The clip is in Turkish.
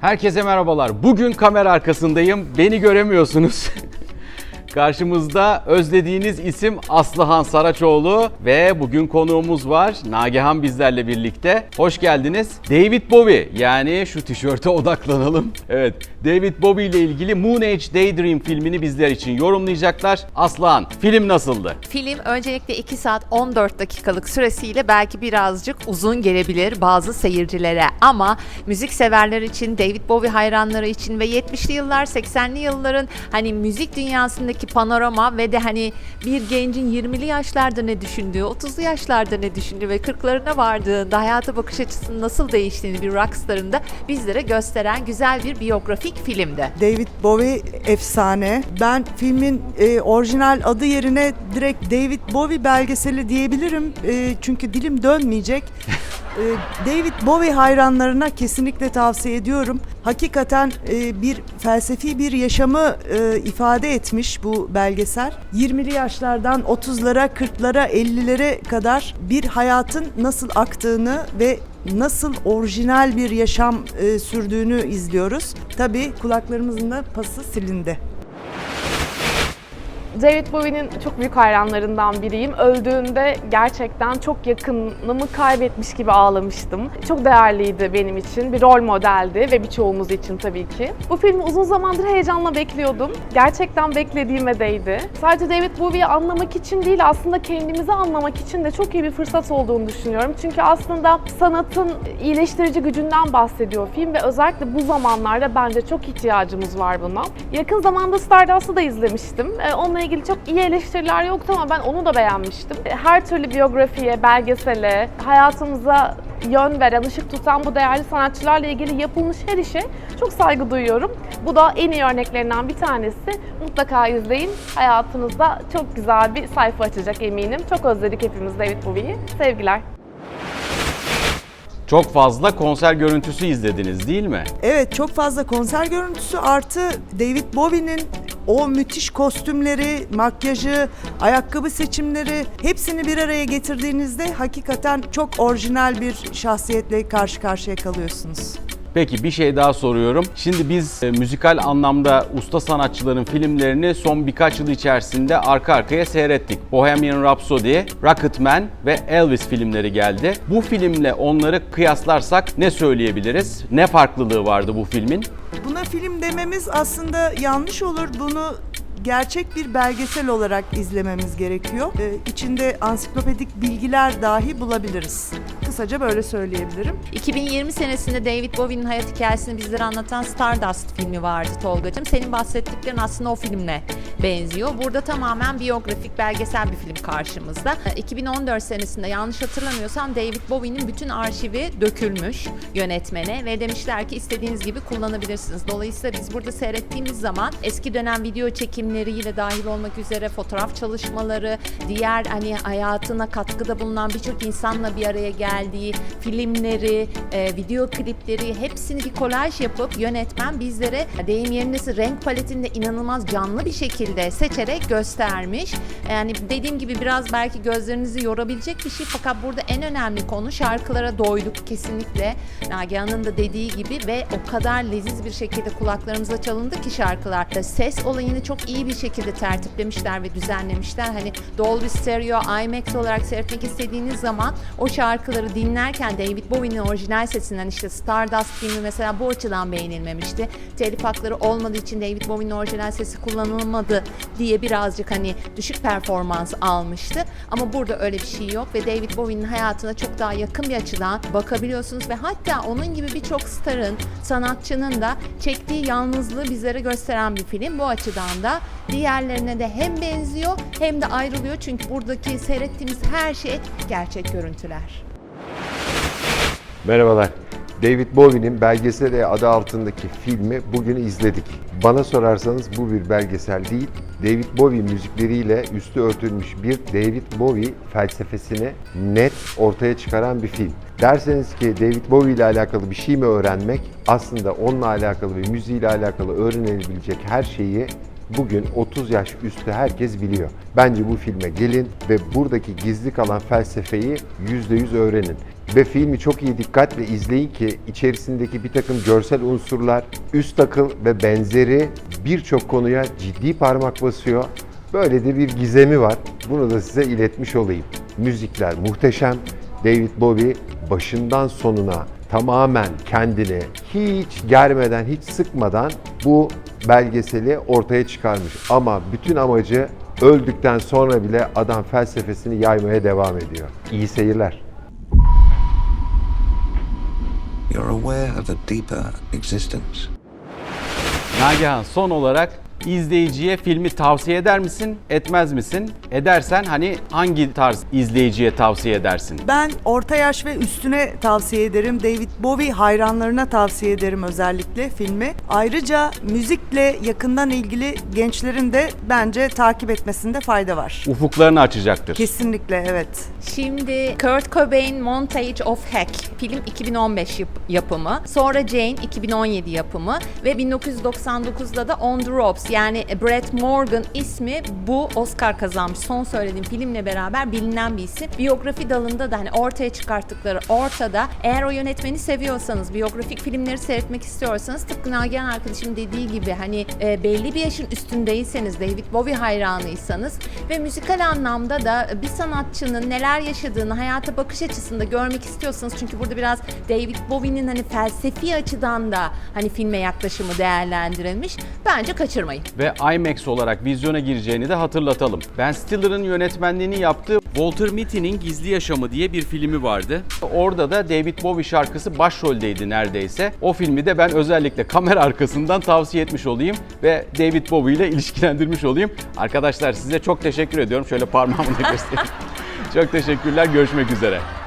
Herkese merhabalar. Bugün kamera arkasındayım. Beni göremiyorsunuz. Karşımızda özlediğiniz isim Aslıhan Saraçoğlu ve bugün konuğumuz var. Nagihan bizlerle birlikte. Hoş geldiniz. David Bowie yani şu tişörte odaklanalım. Evet David Bowie ile ilgili Moon Age Daydream filmini bizler için yorumlayacaklar. Aslıhan film nasıldı? Film öncelikle 2 saat 14 dakikalık süresiyle belki birazcık uzun gelebilir bazı seyircilere ama müzik severler için, David Bowie hayranları için ve 70'li yıllar 80'li yılların hani müzik dünyasındaki panorama ve de hani bir gencin 20'li yaşlarda ne düşündüğü, 30'lu yaşlarda ne düşündüğü ve 40'larına vardığında hayata bakış açısının nasıl değiştiğini bir rockstarın da bizlere gösteren güzel bir biyografik filmdi. David Bowie efsane. Ben filmin e, orijinal adı yerine direkt David Bowie belgeseli diyebilirim. E, çünkü dilim dönmeyecek. E, David Bowie hayranlarına kesinlikle tavsiye ediyorum. Hakikaten e, bir felsefi bir yaşamı e, ifade etmiş bu belgesel. 20'li yaşlardan 30'lara, 40'lara, 50'lere kadar bir hayatın nasıl aktığını ve nasıl orijinal bir yaşam e, sürdüğünü izliyoruz. Tabii kulaklarımızın da pası silindi. David Bowie'nin çok büyük hayranlarından biriyim. Öldüğünde gerçekten çok yakınımı kaybetmiş gibi ağlamıştım. Çok değerliydi benim için. Bir rol modeldi ve birçoğumuz için tabii ki. Bu filmi uzun zamandır heyecanla bekliyordum. Gerçekten beklediğime değdi. Sadece David Bowie'yi anlamak için değil aslında kendimizi anlamak için de çok iyi bir fırsat olduğunu düşünüyorum. Çünkü aslında sanatın iyileştirici gücünden bahsediyor film ve özellikle bu zamanlarda bence çok ihtiyacımız var buna. Yakın zamanda Stardust'ı da izlemiştim. Ee, Onunla ilgili çok iyi eleştiriler yoktu ama ben onu da beğenmiştim. Her türlü biyografiye, belgesele, hayatımıza yön veren, ışık tutan bu değerli sanatçılarla ilgili yapılmış her işe çok saygı duyuyorum. Bu da en iyi örneklerinden bir tanesi. Mutlaka izleyin. Hayatınızda çok güzel bir sayfa açacak eminim. Çok özledik hepimiz David Bowie'yi. Sevgiler. Çok fazla konser görüntüsü izlediniz değil mi? Evet çok fazla konser görüntüsü artı David Bowie'nin o müthiş kostümleri, makyajı, ayakkabı seçimleri hepsini bir araya getirdiğinizde hakikaten çok orijinal bir şahsiyetle karşı karşıya kalıyorsunuz. Peki bir şey daha soruyorum. Şimdi biz e, müzikal anlamda usta sanatçıların filmlerini son birkaç yıl içerisinde arka arkaya seyrettik. Bohemian Rhapsody, Rocketman ve Elvis filmleri geldi. Bu filmle onları kıyaslarsak ne söyleyebiliriz? Ne farklılığı vardı bu filmin? Buna film dememiz aslında yanlış olur. Bunu gerçek bir belgesel olarak izlememiz gerekiyor. Ee, içinde ansiklopedik bilgiler dahi bulabiliriz. Kısaca böyle söyleyebilirim. 2020 senesinde David Bowie'nin hayat hikayesini bizlere anlatan Stardust filmi vardı Tolga'cığım. Senin bahsettiklerin aslında o filmle benziyor. Burada tamamen biyografik, belgesel bir film karşımızda. Ee, 2014 senesinde yanlış hatırlamıyorsam David Bowie'nin bütün arşivi dökülmüş yönetmene ve demişler ki istediğiniz gibi kullanabilirsiniz. Dolayısıyla biz burada seyrettiğimiz zaman eski dönem video çekimleriyle dahil olmak üzere fotoğraf çalışmaları, diğer hani hayatına katkıda bulunan birçok insanla bir araya geldiği filmleri, e, video klipleri hepsini bir kolaj yapıp yönetmen bizlere deyim yerine renk paletini de inanılmaz canlı bir şekilde seçerek göstermiş. Yani dediğim gibi biraz belki gözlerinizi yorabilecek bir şey fakat burada en önemli konu şarkılara doyduk kesinlikle. Nagihan'ın da dediği gibi ve o kadar leziz bir şekilde kulaklarımıza çalındı ki şarkılar. Ses olayını çok iyi bir şekilde tertiplemişler ve düzenlemişler. Hani Dolby Stereo, IMAX olarak seyretmek istediğiniz zaman o şarkıları dinlerken David Bowie'nin orijinal sesinden işte Stardust filmi mesela bu açıdan beğenilmemişti. Telif hakları olmadığı için David Bowie'nin orijinal sesi kullanılmadı diye birazcık hani düşük performans almıştı. Ama burada öyle bir şey yok ve David Bowie'nin hayatına çok daha yakın bir açıdan bakabiliyorsunuz ve hatta onun gibi birçok starın, sanatçının da çektiği yalnızlığı bizlere gösteren bir film. Bu açıdan da diğerlerine de hem benziyor hem de ayrılıyor çünkü buradaki seyrettiğimiz her şey gerçek görüntüler. Merhabalar. David Bowie'nin belgeseli adı altındaki filmi bugün izledik. Bana sorarsanız bu bir belgesel değil, David Bowie müzikleriyle üstü örtülmüş bir David Bowie felsefesini net ortaya çıkaran bir film. Derseniz ki David Bowie ile alakalı bir şey mi öğrenmek? Aslında onunla alakalı ve müziğiyle alakalı öğrenilebilecek her şeyi bugün 30 yaş üstü herkes biliyor. Bence bu filme gelin ve buradaki gizli kalan felsefeyi %100 öğrenin. Ve filmi çok iyi dikkatle izleyin ki içerisindeki bir takım görsel unsurlar, üst akıl ve benzeri birçok konuya ciddi parmak basıyor. Böyle de bir gizemi var. Bunu da size iletmiş olayım. Müzikler muhteşem. David Bowie başından sonuna tamamen kendini hiç germeden, hiç sıkmadan bu belgeseli ortaya çıkarmış. Ama bütün amacı öldükten sonra bile adam felsefesini yaymaya devam ediyor. İyi seyirler. You're aware of a deeper existence. Nagihan son olarak izleyiciye filmi tavsiye eder misin, etmez misin? Edersen hani hangi tarz izleyiciye tavsiye edersin? Ben orta yaş ve üstüne tavsiye ederim. David Bowie hayranlarına tavsiye ederim özellikle filmi. Ayrıca müzikle yakından ilgili gençlerin de bence takip etmesinde fayda var. Ufuklarını açacaktır. Kesinlikle evet. Şimdi Kurt Cobain Montage of Heck film 2015 yap- yapımı. Sonra Jane 2017 yapımı ve 1999'da da On the Ropes yani Brett Morgan ismi bu Oscar kazanmış. Son söylediğim filmle beraber bilinen bir isim. Biyografi dalında da hani ortaya çıkarttıkları ortada. Eğer o yönetmeni seviyorsanız, biyografik filmleri seyretmek istiyorsanız tıpkı Nagihan arkadaşım dediği gibi hani e, belli bir yaşın üstündeyseniz, David Bowie hayranıysanız ve müzikal anlamda da bir sanatçının neler yaşadığını, hayata bakış açısında görmek istiyorsanız çünkü burada biraz David Bowie'nin hani felsefi açıdan da hani filme yaklaşımı değerlendirilmiş. Bence kaçırmayın. Ve IMAX olarak vizyona gireceğini de hatırlatalım. Ben Stiller'ın yönetmenliğini yaptığı Walter Mitty'nin Gizli Yaşamı diye bir filmi vardı. Orada da David Bowie şarkısı başroldeydi neredeyse. O filmi de ben özellikle kamera arkasından tavsiye etmiş olayım ve David Bowie ile ilişkilendirmiş olayım. Arkadaşlar size çok teşekkür ediyorum. Şöyle parmağımla göstereyim. çok teşekkürler. Görüşmek üzere.